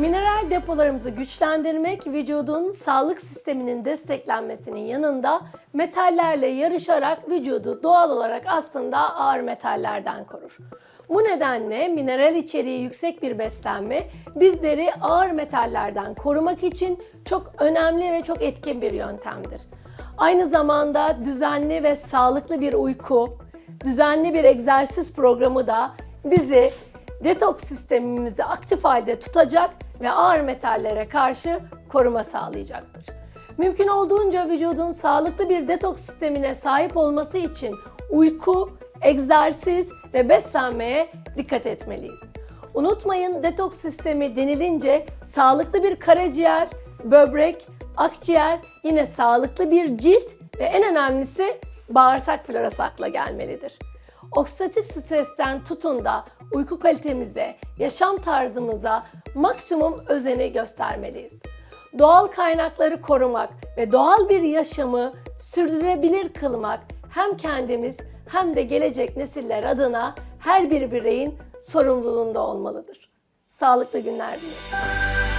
Kalori depolarımızı güçlendirmek, vücudun sağlık sisteminin desteklenmesinin yanında metallerle yarışarak vücudu doğal olarak aslında ağır metallerden korur. Bu nedenle mineral içeriği yüksek bir beslenme bizleri ağır metallerden korumak için çok önemli ve çok etkin bir yöntemdir. Aynı zamanda düzenli ve sağlıklı bir uyku, düzenli bir egzersiz programı da bizi detoks sistemimizi aktif halde tutacak ve ağır metallere karşı koruma sağlayacaktır. Mümkün olduğunca vücudun sağlıklı bir detoks sistemine sahip olması için uyku, egzersiz ve beslenmeye dikkat etmeliyiz. Unutmayın detoks sistemi denilince sağlıklı bir karaciğer, böbrek, akciğer, yine sağlıklı bir cilt ve en önemlisi bağırsak florası akla gelmelidir. Oksidatif stresten tutun da uyku kalitemize, yaşam tarzımıza maksimum özeni göstermeliyiz. Doğal kaynakları korumak ve doğal bir yaşamı sürdürülebilir kılmak hem kendimiz hem de gelecek nesiller adına her bir bireyin sorumluluğunda olmalıdır. Sağlıklı günler dilerim.